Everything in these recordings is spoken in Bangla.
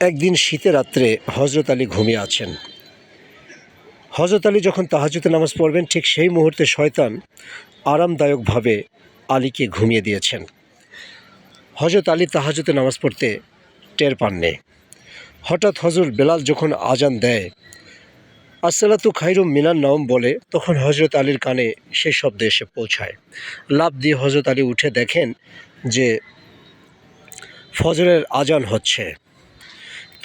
একদিন শীতের রাত্রে হজরত আলী ঘুমিয়ে আছেন। হজরত আলী যখন তাহাজুতে নামাজ পড়বেন, ঠিক সেই মুহূর্তে শয়তান আরামদায়কভাবে আলীকে ঘুমিয়ে দিয়েছেন। হজরত আলী তাহাজুতে নামাজ পড়তে টের পাননি। হঠাৎ হজরত বেলাল যখন আজান দেয়, আসসালাতু খাইরুম মিনান নাম বলে, তখন হজরত আলীর কানে সেই শব্দ এসে পৌঁছায়। লাভ দিয়ে হজরত আলী উঠে দেখেন যে ফজরের আজান হচ্ছে।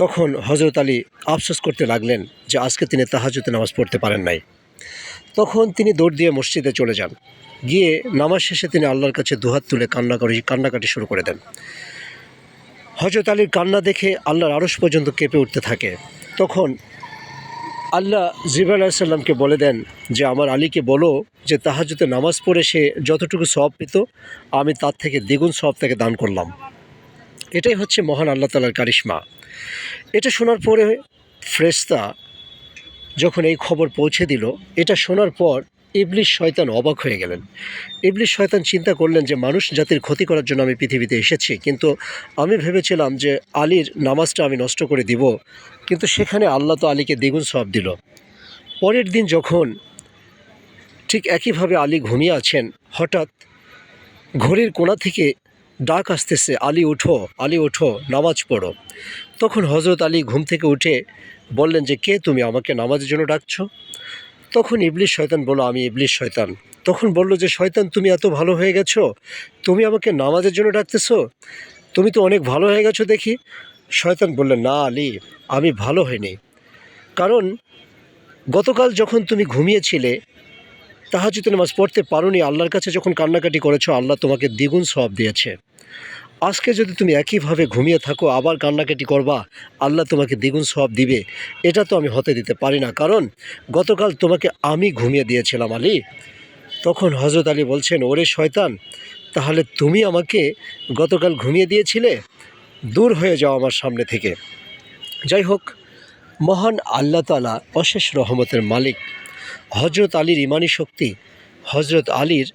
তখন হজরত আলী আফসোস করতে লাগলেন যে আজকে তিনি তাহাজুতে নামাজ পড়তে পারেন নাই। তখন তিনি দৌড় দিয়ে মসজিদে চলে যান। গিয়ে নামাজ শেষে তিনি আল্লাহর কাছে দুহাত তুলে কান্না করে কান্নাকাটি শুরু করে দেন। হজরত আলীর কান্না দেখে আল্লাহর আড়স পর্যন্ত কেঁপে উঠতে থাকে। তখন আল্লাহ জিবাল আলাইসাল্লামকে বলে দেন যে, আমার আলীকে বলো যে তাহাজুতে নামাজ পড়ে সে যতটুকু সব পেত, আমি তার থেকে দ্বিগুণ সব তাকে দান করলাম। এটাই হচ্ছে মহান আল্লাহ তালার কারিশ্মা। এটা শোনার পরে ফ্রেস্তা যখন এই খবর পৌঁছে দিল, এটা শোনার পর ইবলিশ শয়তান অবাক হয়ে গেলেন। ইবলিশ শয়তান চিন্তা করলেন যে, মানুষ জাতির ক্ষতি করার জন্য আমি পৃথিবীতে এসেছি, কিন্তু আমি ভেবেছিলাম যে আলীর নামাজটা আমি নষ্ট করে দিব। কিন্তু সেখানে আল্লাহ তো আলীকে দ্বিগুণ সব দিল। পরের দিন যখন ঠিক একইভাবে আলী ঘুমিয়ে আছেন, হঠাৎ ঘড়ির কোণা থেকে ডাক আসতেছে, আলী, উঠো আলী, উঠো, নামাজ পড়ো। তখন হজরত আলী ঘুম থেকে উঠে বললেন যে, কে তুমি? আমাকে নামাজের জন্য ডাকছো? তখন ইবলিশ শয়তান বলল, আমি ইবলিশ শয়তান। তখন বলল যে, শয়তান, তুমি এত ভালো হয়ে গেছো? তুমি আমাকে নামাজের জন্য ডাকতেছো? তুমি তো অনেক ভালো হয়ে গেছো দেখি। শয়তান বললেন, না আলী, আমি ভালো হইনি। কারণ গতকাল যখন তুমি ঘুমিয়েছিলে তাহাজুতে নামাজ পড়তে পারোনি, আল্লাহর কাছে যখন কান্নাকাটি করেছ, আল্লাহ তোমাকে দ্বিগুণ সব দিয়েছে। আজকে যদি তুমি একইভাবে ঘুমিয়ে থাকো, আবার কান্নাকাটি করবা, আল্লাহ তোমাকে দ্বিগুণ সব দিবে। এটা তো আমি হতে দিতে পারি না, কারণ গতকাল তোমাকে আমি ঘুমিয়ে দিয়েছিলাম, আলী। তখন হজরত আলী বলছেন, ওরে শয়তান, তাহলে তুমি আমাকে গতকাল ঘুমিয়ে দিয়েছিলে? দূর হয়ে যাও আমার সামনে থেকে। যাই হোক, মহান আল্লাহ তালা অশেষ রহমতের মালিক। হজরত আলীর ইমানি শক্তি হজরত আলীর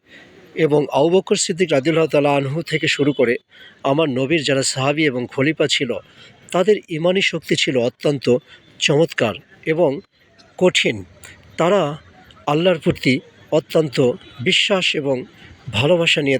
এবং আউবকর সিদ্দিক রাদিল্লাহ তালা আনহু থেকে শুরু করে আমার নবীর যারা সাহাবি এবং খলিফা ছিল, তাদের ইমানি শক্তি ছিল অত্যন্ত চমৎকার এবং কঠিন। তারা আল্লাহর প্রতি অত্যন্ত বিশ্বাস এবং ভালোবাসা নিয়ে